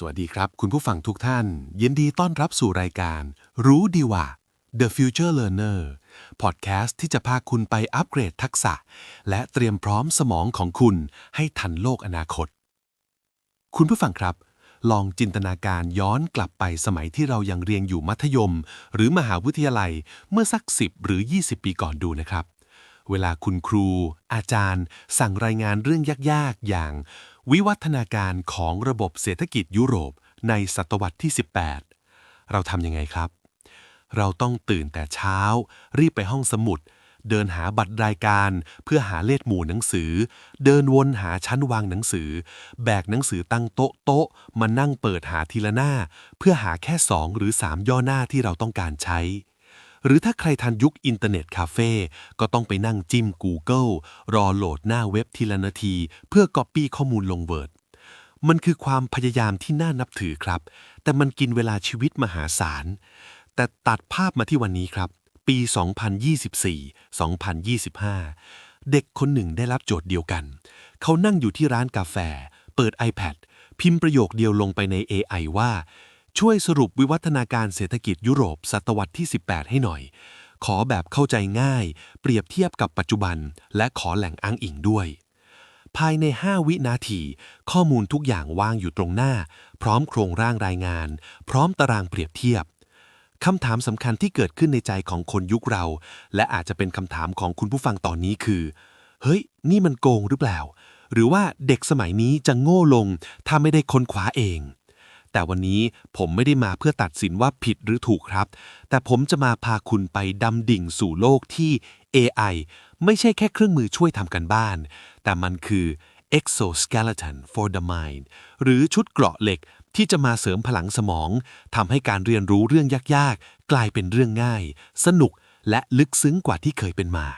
สวัสดีครับ คุณผู้ฟังทุกท่าน ยินดีต้อนรับสู่รายการ รู้ดีว่า The Future Learner พอดแคสต์ที่จะพาคุณไปอัปเกรดทักษะ และเตรียมพร้อมสมองของคุณให้ทันโลกอนาคต คุณผู้ฟังครับ ลองจินตนาการย้อนกลับไปสมัยที่เรายังเรียนอยู่มัธยม หรือมหาวิทยาลัยเมื่อสัก 10 หรือ 20 ปีก่อนดูนะครับ เวลาคุณครู อาจารย์ สั่งรายงานเรื่องยากๆ อย่าง วิวัฒนาการของระบบเศรษฐกิจยุโรปในศตวรรษที่ 18 เราทำยังไงครับ เราต้องตื่นแต่เช้า รีบไปห้องสมุด เดินหาบัตรรายการเพื่อหาเลขหมู่หนังสือ เดินวนหาชั้นวางหนังสือ แบกหนังสือตั้งโต๊ะโต๊ะมานั่งเปิดหาทีละหน้า เพื่อหาแค่สองหรือสามย่อหน้าที่เราต้องการใช้ หรือถ้าใครทันยุคอินเทอร์เน็ตคาเฟ่ก็ต้องไปนั่งจิ้ม Google รอโหลดหน้าเว็บทีละนาที เพื่อก๊อปปี้ข้อมูลลงเวิร์ดมันคือความพยายามที่น่านับถือครับ แต่มันกินเวลาชีวิตมหาศาล แต่ตัดภาพมาที่วันนี้ครับ ปี 2024 2025 เด็กคนหนึ่งได้รับโจทย์เดียวกัน เขานั่งอยู่ที่ร้านกาแฟ เปิด iPad พิมพ์ประโยคเดียวลงไปใน AI ว่า ช่วยสรุปวิวัฒนาการเศรษฐกิจยุโรปศตวรรษที่ 18 ให้หน่อย ขอแบบเข้าใจง่าย เปรียบเทียบกับปัจจุบัน และขอแหล่งอ้างอิงด้วย ภายใน 5 วินาที ข้อมูลทุกอย่างวางอยู่ตรงหน้า พร้อมโครงร่างรายงาน พร้อมตารางเปรียบเทียบคำถามสำคัญที่เกิดขึ้นในใจของคนยุคเรา และอาจจะเป็นคำถามของคุณผู้ฟังตอนนี้คือ เฮ้ย นี่มันโกงหรือเปล่า หรือว่าเด็กสมัยนี้จะโง่ลงถ้าไม่ได้ค้นคว้าเอง แต่วันนี้ผมไม่ได้มาเพื่อตัดสินว่าผิดหรือถูกครับ แต่ผมจะมาพาคุณไปดำดิ่งสู่โลกที่ AI ไม่ใช่แค่เครื่องมือช่วยทำกันบ้าน แต่มันคือ exoskeleton for the mind หรือชุดเกราะเหล็กที่จะมาเสริมพลังสมองทำให้การเรียนรู้เรื่องยากๆ กลายเป็นเรื่องง่าย สนุกและลึกซึ้งกว่าที่เคยเป็นมา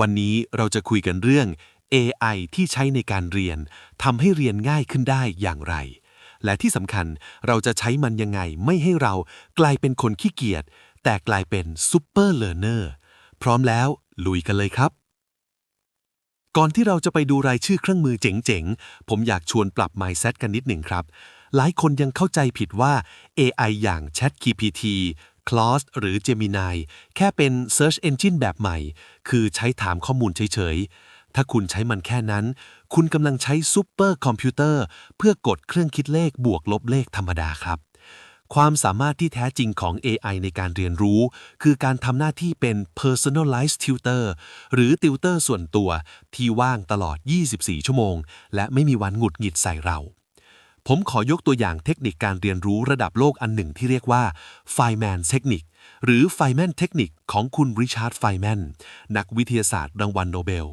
วันนี้เราจะคุยกันเรื่อง AI ที่ใช้ในการเรียนทำให้เรียนง่ายขึ้นได้อย่างไร และที่สำคัญเราจะใช้มันยังไงไม่ให้เรากลายเป็นคนขี้เกียจแต่กลายเป็นซูเปอร์เลอร์เนอร์พร้อมแล้วลุยกันเลยครับ ก่อนที่เราจะไปดูรายชื่อเครื่องมือเจ๋งๆ ผมอยากชวนปรับ mindset กันนิดหนึ่งครับ หลายคนยังเข้าใจผิดว่า AI อย่าง ChatGPT Claude หรือ Gemini แค่เป็น Search Engine แบบใหม่ คือใช้ถามข้อมูลเฉยๆ ถ้าคุณใช้มันแค่นั้น คุณกำลังใช้ซูเปอร์คอมพิวเตอร์เพื่อกดเครื่องคิดเลขบวกลบเลขธรรมดาครับ ความสามารถที่แท้จริงของ AI ในการเรียนรู้ คือการทำหน้าที่เป็น personalized tutor หรือติวเตอร์ส่วนตัวที่ว่างตลอด 24 ชั่วโมง และไม่มีวันหงุดหงิดใส่เราผมขอยกตัวอย่างเทคนิคการเรียนรู้ระดับโลกอันหนึ่งที่เรียกว่า Feynman Technique หรือ Feynman Technique ของคุณริชาร์ดไฟแมนนักวิทยาศาสตร์รางวัลโนเบล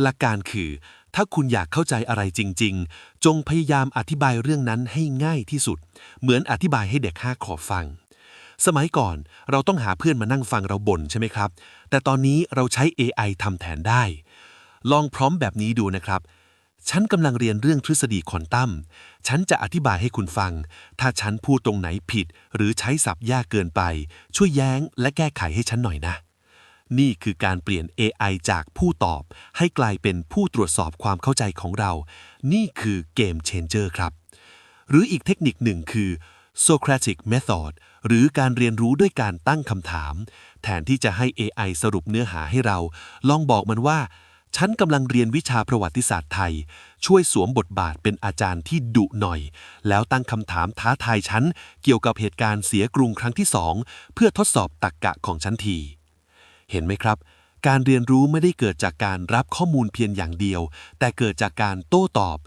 หลักการคือ ถ้าคุณอยากเข้าใจอะไรจริง ๆ จงพยายามอธิบายเรื่องนั้นให้ง่ายที่สุด เหมือนอธิบายให้เด็กห้าขอฟัง สมัยก่อนเราต้องหาเพื่อนมานั่งฟังเราบ่นใช่ไหมครับ แต่ตอนนี้เราใช้ AI ทำแทนได้ ลองพร้อมแบบนี้ดูนะครับ ฉันกำลังเรียนเรื่องทฤษฎีควอนตัม ฉันจะอธิบายให้คุณฟัง ถ้าฉันพูดตรงไหนผิด หรือใช้ศัพท์ยากเกินไป ช่วยแย้งและแก้ไขให้ฉันหน่อยนะ นี่คือการเปลี่ยน AI จากผู้ตอบ ให้กลายเป็นผู้ตรวจสอบความเข้าใจของเรา นี่คือเกม changer ครับ หรืออีกเทคนิคหนึ่งคือ Socratic Method หรือการเรียนรู้ด้วยการตั้งคำถาม แทนที่จะให้ AI สรุปเนื้อหาให้เรา ลองบอกมันว่า ฉันกำลังเรียนวิชาประวัติศาสตร์ไทย ช่วยสวมบทบาทเป็นอาจารย์ที่ดุหน่อย แล้วตั้งคำถามท้าทายฉัน เกี่ยวกับเหตุการณ์เสียกรุงครั้งที่สองเพื่อทดสอบตรรกกะของฉันที เห็นไหมครับ การเรียนรู้ไม่ได้เกิดจากการรับข้อมูลเพียงอย่างเดียว แต่เกิดจากการโต้ตอบ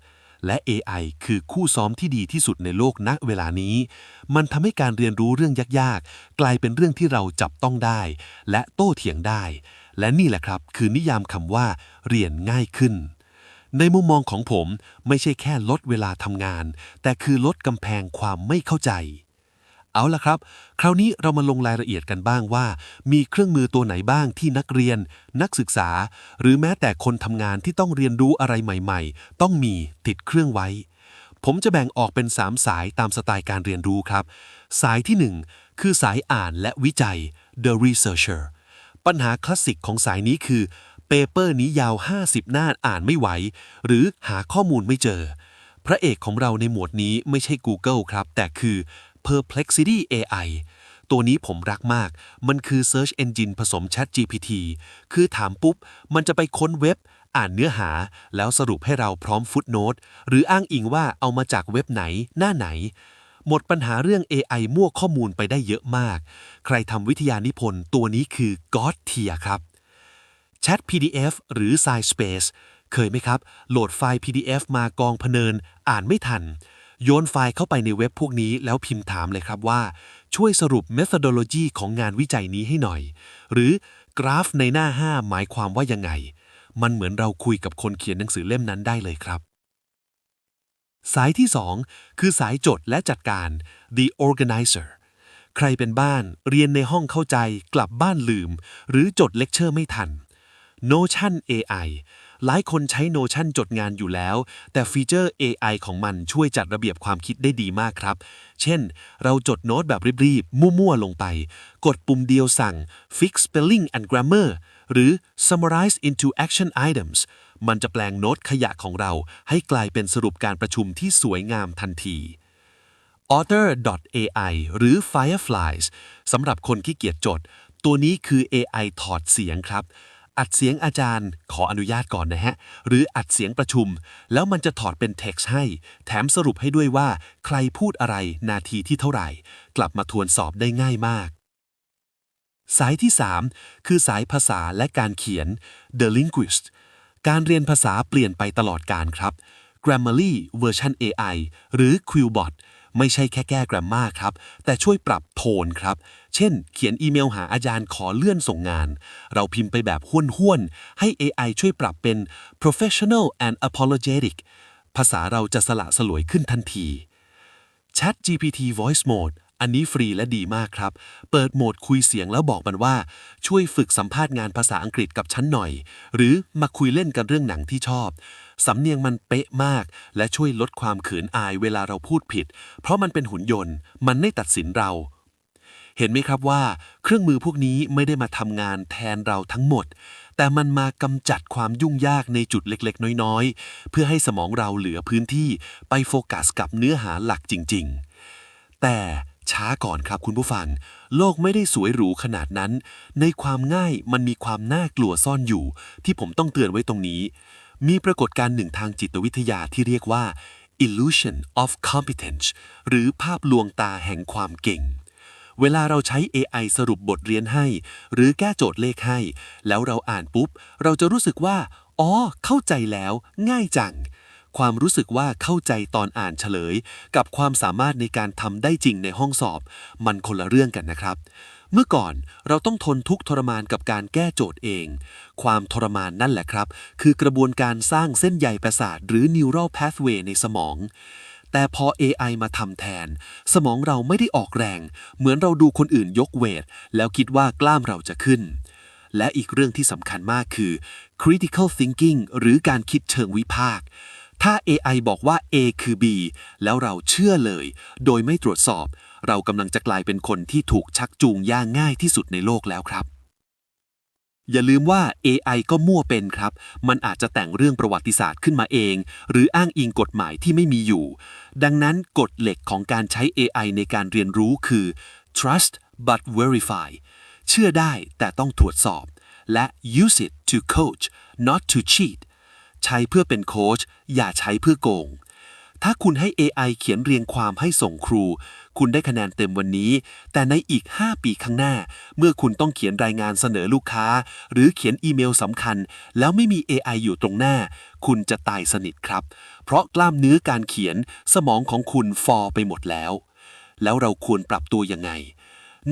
และ AI คือคู่ซ้อมที่ดีที่สุดในโลกณเวลานี้ มันทำให้การเรียนรู้เรื่องยากๆ กลายเป็นเรื่องที่เราจับต้องได้ และโต้เถียงได้ และนี่แหละครับ คือนิยามคำว่า เรียนง่ายขึ้นในมุมมองของผมไม่ใช่แค่ลดเวลาทำงาน แต่คือลดกำแพงความไม่เข้าใจ เอาละครับ คราวนี้เรามาลงรายละเอียดกันบ้างว่า มีเครื่องมือตัวไหนบ้างที่นักเรียน นักศึกษา หรือแม้แต่คนทำงานที่ต้องเรียนรู้อะไรใหม่ ๆ ต้องมีติดเครื่องไว้ ผมจะแบ่งออกเป็น 3 สายตามสไตล์การเรียนรู้ครับ สายที่ 1 คือสายอ่านและวิจัย the researcher ปัญหาคลาสสิกของสายนี้คือเปเปอร์นี้ยาว 50 หน้าอ่านไม่ไหว หรือหาข้อมูลไม่เจอ พระเอกของเราในหมวดนี้ไม่ใช่ Google ครับ แต่คือ Perplexity AI ตัวนี้ผมรักมาก มันคือ Search Engine ผสม Chat GPT คือถามปุ๊บ มันจะไปค้นเว็บ อ่านเนื้อหา แล้วสรุปให้เราพร้อมฟุตโนตหรืออ้างอิงว่าเอามาจากเว็บไหน หน้าไหน หมดปัญหาเรื่อง AI มั่วข้อมูลไปได้เยอะมาก ใครทำวิทยานิพนธ์ตัวนี้คือ God Tier ครับ Chat PDF หรือ SciSpace เคยไหมครับ โหลดไฟล์ PDF มากองพเนิน อ่านไม่ทัน โยนไฟล์เข้าไปในเว็บพวกนี้แล้วพิมพ์ถามเลยครับว่า ช่วยสรุป methodology ของงานวิจัยนี้ให้หน่อย หรือกราฟในหน้า 5 หมายความว่ายังไง มันเหมือนเราคุยกับคนเขียนหนังสือเล่มนั้นได้เลยครับ สายที่ 2 คือสายจดและจัดการ the organizer ใครเป็นบ้านเรียนในห้องเข้าใจ กลับบ้านลืม หรือจดเลคเชอร์ไม่ทัน Notion AI หลายคนใช้ Notion จดงานอยู่แล้ว แต่ฟีเจอร์ AI ของมันช่วยจัดระเบียบความคิดได้ดีมากครับ เช่น เราจดโน้ตแบบรีบๆ มั่วๆ ลงไป กดปุ่มเดียวสั่ง fix spelling and grammar หรือ summarize into action items มันจะแปลงโน้ตขยะของเราให้กลายเป็นสรุปการประชุมที่สวยงามทันที Author.ai หรือ Fireflies สำหรับคนขี้เกียจจด ตัวนี้คือ AI ถอดเสียงครับ อัดเสียงอาจารย์ขออนุญาตก่อนนะฮะ หรืออัดเสียงประชุม แล้วมันจะถอดเป็น text ให้ แถมสรุปให้ด้วยว่า ใครพูดอะไรนาทีที่เท่าไหร่ กลับมาทวนสอบได้ง่ายมาก สายที่ 3 คือสายภาษาและการเขียน The Linguist การเรียนภาษาเปลี่ยนไปตลอดการครับ Grammarly เวอร์ชัน AI หรือ Quillbot ไม่ใช่แค่แก้กราฟมาครับ แต่ช่วยปรับโทนครับ เช่น เขียนอีเมลหาอาจารย์ขอเลื่อนส่งงาน เราพิมพ์ไปแบบห้วนๆ ให้ AI ช่วยปรับเป็น professional and apologetic ภาษาเราจะสละสลวยขึ้นทันที Chat GPT Voice Mode อันนี้ฟรีและดีมากครับ เปิดโหมดคุยเสียงแล้วบอกมันว่า ช่วยฝึกสัมภาษณ์งานภาษาอังกฤษกับฉันหน่อย หรือมาคุยเล่นกันเรื่องหนังที่ชอบ สำเนียงมันเป๊ะมาก และช่วยลดความเขินอายเวลาเราพูดผิด เพราะมันเป็นหุ่นยนต์ มันไม่ตัดสินเรา เห็นไหมครับว่า เครื่องมือพวกนี้ไม่ได้มาทำงานแทนเราทั้งหมด แต่มันมากำจัดความยุ่งยากในจุดเล็กๆ น้อยๆ เพื่อให้สมองเราเหลือพื้นที่ไปโฟกัสกับเนื้อหาหลักจริง ๆ แต่ช้าก่อนครับคุณผู้ฟัง โลกไม่ได้สวยหรูขนาดนั้น ในความง่ายมันมีความน่ากลัวซ่อนอยู่ ที่ผมต้องเตือนไว้ตรงนี้ มีปรากฏการณ์หนึ่งทางจิตวิทยาที่เรียกว่า illusion of competence หรือภาพลวงตาแห่งความเก่ง เวลาเราใช้ AI สรุปบทเรียนให้ หรือแก้โจทย์เลขให้ แล้วเราอ่านปุ๊บ เราจะรู้สึกว่า อ๋อ เข้าใจแล้ว ง่ายจัง ความรู้สึกว่าเข้าใจตอนอ่านเฉลย กับความสามารถในการทำได้จริงในห้องสอบ มันคนละเรื่องกันนะครับ เมื่อก่อนเราต้องทนทุกทรมานกับการแก้โจทย์เอง ความทรมานนั่นแหละครับ คือกระบวนการสร้างเส้นใยประสาท หรือ neural pathway ในสมองแต่พอ AI มาทำแทน สมองเราไม่ได้ออกแรง เหมือนเราดูคนอื่นยกเวท แล้วคิดว่ากล้ามเราจะขึ้น และอีกเรื่องที่สำคัญมากคือ critical thinking หรือการคิดเชิงวิพากษ์ ถ้า AI บอกว่า A คือ B แล้วเราเชื่อเลย โดยไม่ตรวจสอบ เรากำลังจะกลายเป็นคนที่ถูกชักจูงย่างง่ายที่สุดในโลกแล้วครับ อย่าลืมว่า AI ก็มั่วเป็นครับ มันอาจจะแต่งเรื่องประวัติศาสตร์ขึ้นมาเอง หรืออ้างอิงกฎหมายที่ไม่มีอยู่ ดังนั้นกฎเหล็กของการใช้ AI ในการเรียนรู้คือ trust but verify เชื่อได้แต่ต้องตรวจสอบ และ use it to coach not to cheat ใช้เพื่อเป็นโค้ชอย่าใช้เพื่อโกง ถ้าคุณให้ AI เขียนเรียงความให้ส่งครู คุณได้คะแนนเต็มวันนี้ แต่ในอีก 5 ปีข้างหน้า เมื่อคุณต้องเขียนรายงานเสนอลูกค้า หรือเขียนอีเมลสำคัญ แล้วไม่มี AI อยู่ตรงหน้า คุณจะตายสนิทครับ เพราะกล้ามเนื้อการเขียนสมองของคุณฟอไปหมดแล้ว แล้วเราควรปรับตัวยังไง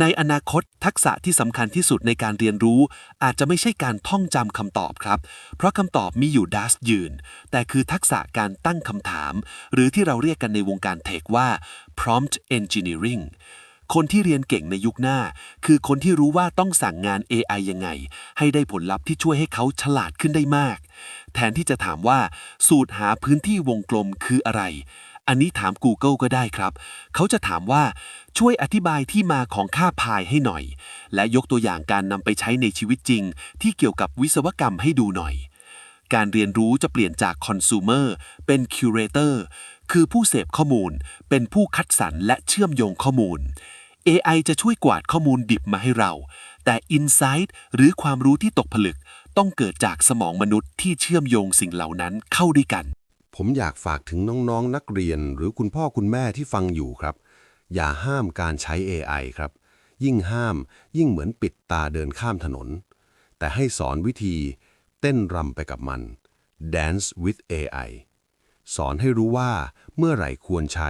ในอนาคตทักษะที่สำคัญที่สุดในการเรียนรู้ อาจจะไม่ใช่การท่องจำคำตอบครับ เพราะคำตอบมีอยู่ดัสยืน แต่คือทักษะการตั้งคำถาม หรือที่เราเรียกกันในวงการเทคว่า prompt engineering คนที่เรียนเก่งในยุคหน้า คือคนที่รู้ว่าต้องสั่งงาน AI ยังไง ให้ได้ผลลัพธ์ที่ช่วยให้เขาฉลาดขึ้นได้มาก แทนที่จะถามว่า สูตรหาพื้นที่วงกลมคืออะไร อันนี้ถาม Google ก็ได้ครับ เขาจะถามว่าช่วยอธิบายที่มาของค่าพายให้หน่อย และยกตัวอย่างการนำไปใช้ในชีวิตจริง ที่เกี่ยวกับวิศวกรรมให้ดูหน่อย การเรียนรู้จะเปลี่ยนจาก consumer เป็น curator คือผู้เสพข้อมูล เป็นผู้คัดสรรและเชื่อมโยงข้อมูล AI จะช่วยกวาดข้อมูลดิบมาให้เรา แต่ Insight หรือความรู้ที่ตกผลึก ต้องเกิดจากสมองมนุษย์ที่เชื่อมโยงสิ่งเหล่านั้นเข้าด้วยกัน ผมอยากฝากถึงน้องๆนักเรียน หรือคุณพ่อคุณแม่ที่ฟังอยู่ครับ อย่าห้ามการใช้ AI ครับ ยิ่งห้าม ยิ่งเหมือนปิดตาเดินข้ามถนน แต่ให้สอนวิธีเต้นรำไปกับมัน Dance with AI สอนให้รู้ว่าเมื่อไหร่ควรใช้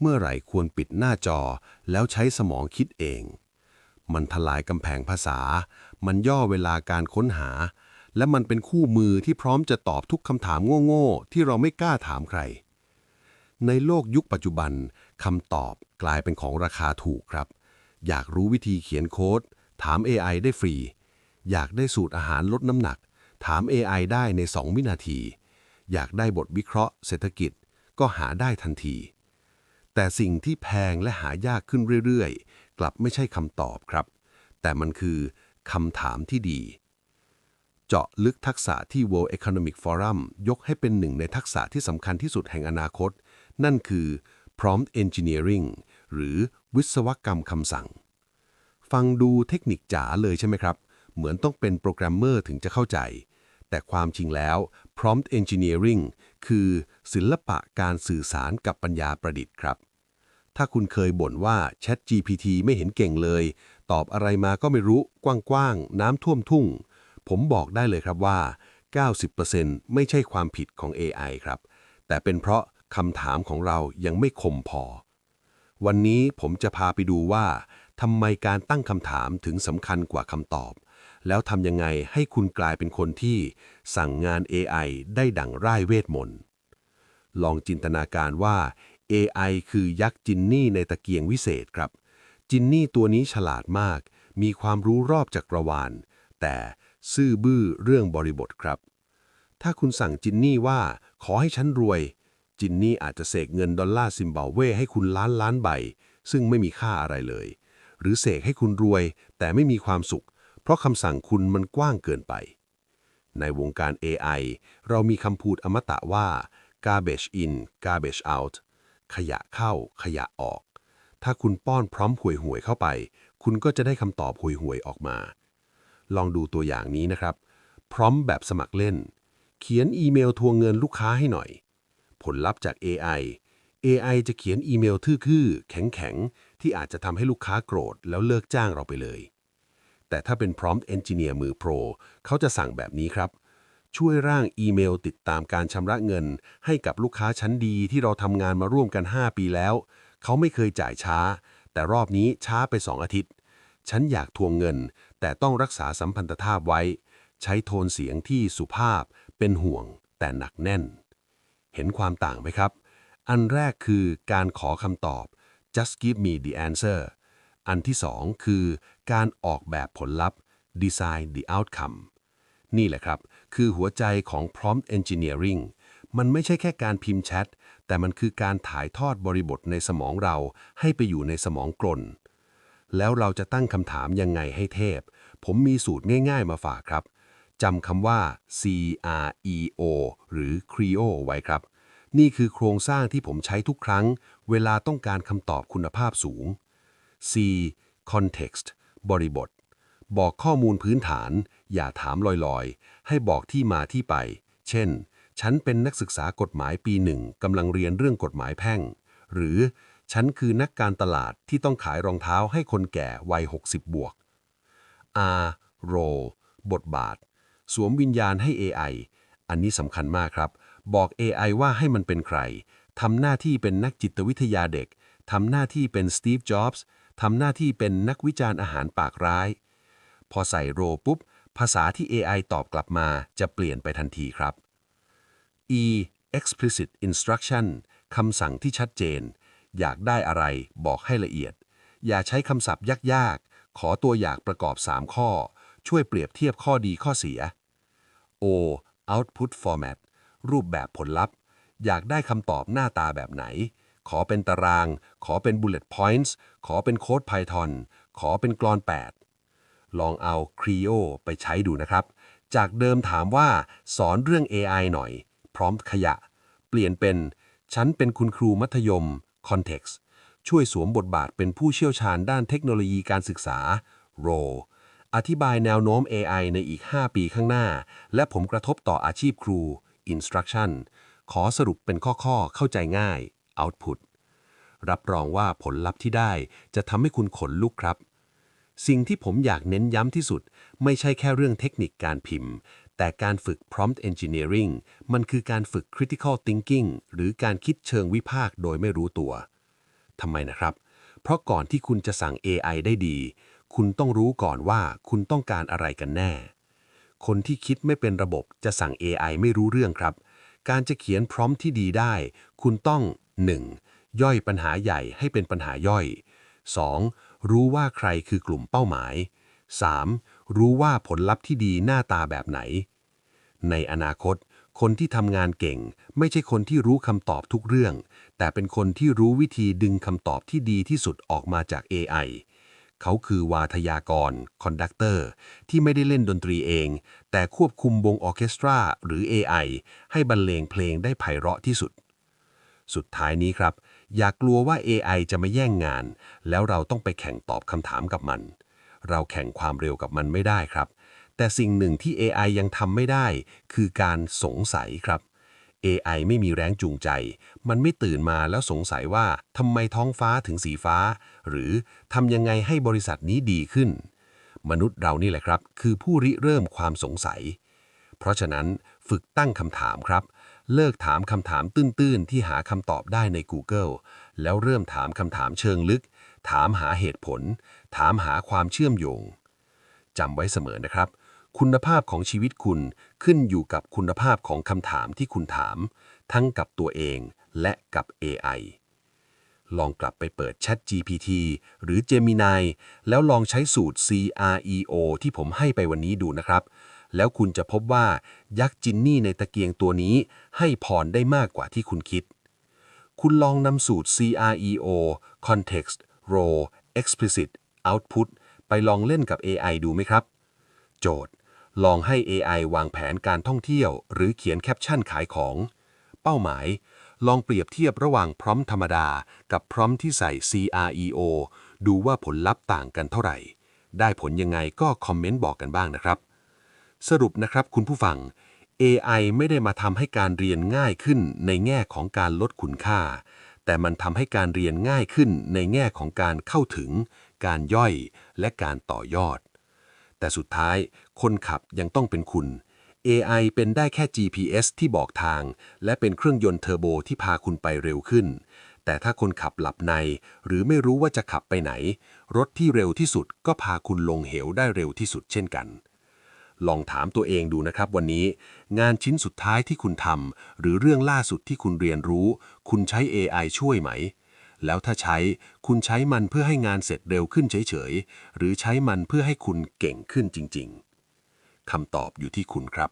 เมื่อไหร่ควรปิดหน้าจอ แล้วใช้สมองคิดเอง มันทลายกำแพงภาษา มันย่อเวลาการค้นหา และมันเป็นคู่มือที่พร้อมจะตอบทุกคำถามโง่ๆ ที่เราไม่กล้าถามใคร ในโลกยุคปัจจุบันคำตอบกลายเป็นของราคาถูกครับ อยากรู้วิธีเขียนโค้ด ถาม AI ได้ฟรี อยากได้สูตรอาหารลดน้ำหนัก ถาม AI ได้ใน 2 วินาที อยากได้บทวิเคราะห์ เศรษฐกิจ ก็หาได้ทันที แต่สิ่งที่แพงและหายากขึ้นเรื่อยๆ กลับไม่ใช่คำตอบครับ แต่มันคือคำถามที่ดี เจาะลึกทักษะที่ World Economic Forum ยกให้เป็นหนึ่งในทักษะที่สำคัญที่สุดแห่งอนาคต นั่นคือ prompt engineering หรือวิศวกรรมคำสั่ง ฟังดูเทคนิคจ๋าเลยใช่ไหมครับ เหมือนต้องเป็นโปรแกรมเมอร์ถึงจะเข้าใจ แต่ความจริงแล้ว prompt engineering คือศิลปะการสื่อสารกับปัญญาประดิษฐ์ครับ ถ้าคุณเคยบ่นว่า Chat GPT ไม่เห็นเก่งเลย ตอบอะไรมาก็ไม่รู้กว้างๆน้ำท่วมทุ่ง ผมบอกได้เลยครับว่า 90%ไม่ใช่ความผิดของ AI ครับ แต่เป็นเพราะคำถามของเรายังไม่คมพอ วันนี้ผมจะพาไปดูว่าทำไมการตั้งคำถามถึงสำคัญกว่าคำตอบ แล้วทำยังไงให้คุณกลายเป็นคนที่สั่งงาน AI ได้ดั่งร่ายเวทมนต์ ลองจินตนาการว่า AI คือยักษ์จินนี่ในตะเกียงวิเศษครับ จินนี่ตัวนี้ฉลาดมาก มีความรู้รอบจักรวาล แต่ ซื่อบื้อเรื่องบริบทครับ ถ้าคุณสั่งจินนี่ว่า ขอให้ฉันรวย จินนี่อาจจะเสกเงินดอลลาร์ซิมบับเวให้คุณล้านล้านใบ ซึ่งไม่มีค่าอะไรเลย หรือเสกให้คุณรวย แต่ไม่มีความสุข เพราะคำสั่งคุณมันกว้างเกินไป ในวงการ AI เรามีคำพูดอมตะว่า garbage in garbage out ขยะเข้า ขยะออก ถ้าคุณป้อนพร้อมห่วยห่วยเข้าไป คุณก็จะได้คำตอบห่วยห่วยออกมา ลองดูตัวอย่างนี้นะครับ พร้อมแบบสมัครเล่น เขียนอีเมลทวงเงินลูกค้าให้หน่อย ผลลัพธ์จาก AI AI จะเขียนอีเมลทื่อๆ แข็งๆ ที่อาจจะทำให้ลูกค้าโกรธแล้วเลิกจ้างเราไปเลย แต่ถ้าเป็น prompt engineer มือโปรเขาจะสั่งแบบนี้ครับ ช่วยร่างอีเมลติดตามการชำระเงิน ให้กับลูกค้าชั้นดีที่เราทำงานมาร่วมกัน 5 ปีแล้ว เขาไม่เคยจ่ายช้า แต่รอบนี้ช้าไป 2 อาทิตย์ ฉันอยากทวงเงิน แต่ต้องรักษาสัมพันธภาพไว้ ใช้โทนเสียงที่สุภาพ เป็นห่วง แต่หนักแน่น เห็นความต่างไหมครับ อันแรกคือการขอคำตอบ just give me the answer อันที่สองคือการออกแบบผลลัพธ์ design the outcome นี่แหละครับ คือหัวใจของ prompt engineering มันไม่ใช่แค่การพิมพ์แชท แต่มันคือการถ่ายทอดบริบทในสมองเราให้ไปอยู่ในสมองกลน แล้วเราจะตั้งคำถามยังไงให้เทพ ผมมีสูตรง่ายๆมาฝากครับจำคำว่า C R E O หรือ CREO ไว้ครับ นี่คือโครงสร้างที่ผมใช้ทุกครั้ง เวลาต้องการคำตอบคุณภาพสูง C context บริบท บอกข้อมูลพื้นฐาน อย่าถามลอยๆ ให้บอกที่มาที่ไป เช่น ฉันเป็นนักศึกษากฎหมายปีหนึ่งกำลังเรียนเรื่องกฎหมายแพ่ง หรือ ฉันคือนักการตลาดที่ต้องขายรองเท้าให้คนแก่วัย 60 บวก R role บทบาท สวมวิญญาณให้ AI อันนี้สำคัญมากครับ บอก AI ว่าให้มันเป็นใคร ทำหน้าที่เป็นนักจิตวิทยาเด็ก ทำหน้าที่เป็นสตีฟ จ็อบส์ ทำหน้าที่เป็นนักวิจารณ์อาหารปากร้าย พอใส่โรปุ๊บ ภาษาที่ AI ตอบกลับมาจะเปลี่ยนไปทันทีครับ E explicit instruction คำสั่งที่ชัดเจน อยากได้อะไรบอกให้ละเอียด อย่าใช้คำศัพท์ยากๆ ขอตัวอยางประกอบ 3 ข้อ ช่วยเปรียบเทียบข้อดีข้อเสีย O output format รูปแบบผลลัพธ์ อยากได้คำตอบหน้าตาแบบไหน ขอเป็นตาราง ขอเป็น bullet points ขอเป็นโค้ด Python ขอเป็นกรอน 8 ลองเอา Creo ไปใช้ดูนะครับ จากเดิมถามว่าสอนเรื่อง AI หน่อย พร้อมขยะ เปลี่ยนเป็น ฉันเป็นคุณครูมัธยม Context ช่วยสวมบทบาทเป็นผู้เชี่ยวชาญด้านเทคโนโลยีการศึกษา Role อธิบายแนวโน้ม AI ในอีก 5 ปีข้างหน้า และผมกระทบต่ออาชีพครู Instruction ขอสรุปเป็นข้อๆ เข้าใจง่าย Output รับรองว่าผลลัพธ์ที่ได้จะทำให้คุณขนลุกครับ สิ่งที่ผมอยากเน้นย้ำที่สุด ไม่ใช่แค่เรื่องเทคนิคการพิมพ์ แต่การฝึก prompt engineering มันคือการฝึก critical thinking หรือการคิดเชิงวิพากษ์โดยไม่รู้ตัว ทำไมนะครับ เพราะก่อนที่คุณจะสั่ง AI ได้ดี คุณต้องรู้ก่อนว่าคุณต้องการอะไรกันแน่ คนที่คิดไม่เป็นระบบจะสั่ง AI ไม่รู้เรื่องครับ การจะเขียนพร้อมที่ดีได้ คุณต้อง 1. ย่อยปัญหาใหญ่ให้เป็นปัญหาย่อย 2. รู้ว่าใครคือกลุ่มเป้าหมาย 3. รู้ว่าผลลัพธ์ที่ดีหน้าตาแบบไหน ในอนาคต คนที่ทำงานเก่ง ไม่ใช่คนที่รู้คำตอบทุกเรื่อง แต่เป็นคนที่รู้วิธีดึงคำตอบที่ดีที่สุดออกมาจาก AI เขาคือวาทยากร คอนดักเตอร์ ที่ไม่ได้เล่นดนตรีเอง แต่ควบคุมวงออเคสตรา หรือ AI ให้บรรเลงเพลงได้ไพเราะที่สุด สุดท้ายนี้ครับ อย่ากลัวว่า AI จะมาแย่งงาน แล้วเราต้องไปแข่งตอบคำถามกับมัน เราแข่งความเร็วกับมันไม่ได้ครับ แต่สิ่งหนึ่งที่ AI ยังทำไม่ได้ คือการสงสัยครับ AI ไม่มีแรงจูงใจ มันไม่ตื่นมาแล้วสงสัยว่าทำไมท้องฟ้าถึงสีฟ้า หรือทำยังไงให้บริษัทนี้ดีขึ้น มนุษย์เรานี่แหละครับ คือผู้ริเริ่มความสงสัย เพราะฉะนั้นฝึกตั้งคำถามครับ เลิกถามคำถามตื้นๆ ที่หาคำตอบได้ใน Google แล้วเริ่มถามคำถามเชิงลึก ถามหาเหตุผล ถามหาความเชื่อมโยงจำไว้เสมอนะครับ คุณภาพของชีวิตคุณขึ้นอยู่กับคุณภาพของคำถามที่คุณถาม ทั้งกับตัวเองและกับ AI ลองกลับไปเปิด Chat GPT หรือ Gemini แล้วลองใช้สูตร CREO ที่ผมให้ไปวันนี้ดูนะครับ แล้วคุณจะพบว่ายักษ์จินนี่ในตะเกียงตัวนี้ให้พรได้มากกว่าที่คุณคิด คุณลองนำสูตร CREO Context Role Explicit Output ไปลองเล่นกับ AI ดูไหมครับ โจทย์ ลองให้ AI วางแผนการท่องเที่ยว หรือเขียนแคปชั่นขายของ เป้าหมาย ลองเปรียบเทียบระหว่างพร้อมธรรมดา กับพร้อมที่ใส่ CREO ดูว่าผลลัพธ์ต่างกันเท่าไหร่ ได้ผลยังไงก็คอมเมนต์บอกกันบ้างนะครับ สรุปนะครับคุณผู้ฟัง AI ไม่ได้มาทำให้การเรียนง่ายขึ้นในแง่ของการลดคุณค่า แต่มันทำให้การเรียนง่ายขึ้นในแง่ของการเข้าถึง การย่อยและการต่อยอด แต่สุดท้ายคนขับยังต้องเป็นคุณ AI เป็นได้แค่ GPS ที่บอกทาง และเป็นเครื่องยนต์เทอร์โบที่พาคุณไปเร็วขึ้น แต่ถ้าคนขับหลับใน หรือไม่รู้ว่าจะขับไปไหน รถที่เร็วที่สุดก็พาคุณลงเหวได้เร็วที่สุดเช่นกัน ลองถามตัวเองดูนะครับวันนี้ งานชิ้นสุดท้ายที่คุณทำหรือเรื่องล่าสุดที่คุณเรียนรู้ คุณใช้ AI ช่วยไหม แล้วถ้าใช้คุณใช้มันเพื่อให้งานเสร็จเร็วขึ้นเฉยๆ หรือใช้มันเพื่อให้คุณเก่งขึ้นจริงๆคำตอบอยู่ที่คุณครับ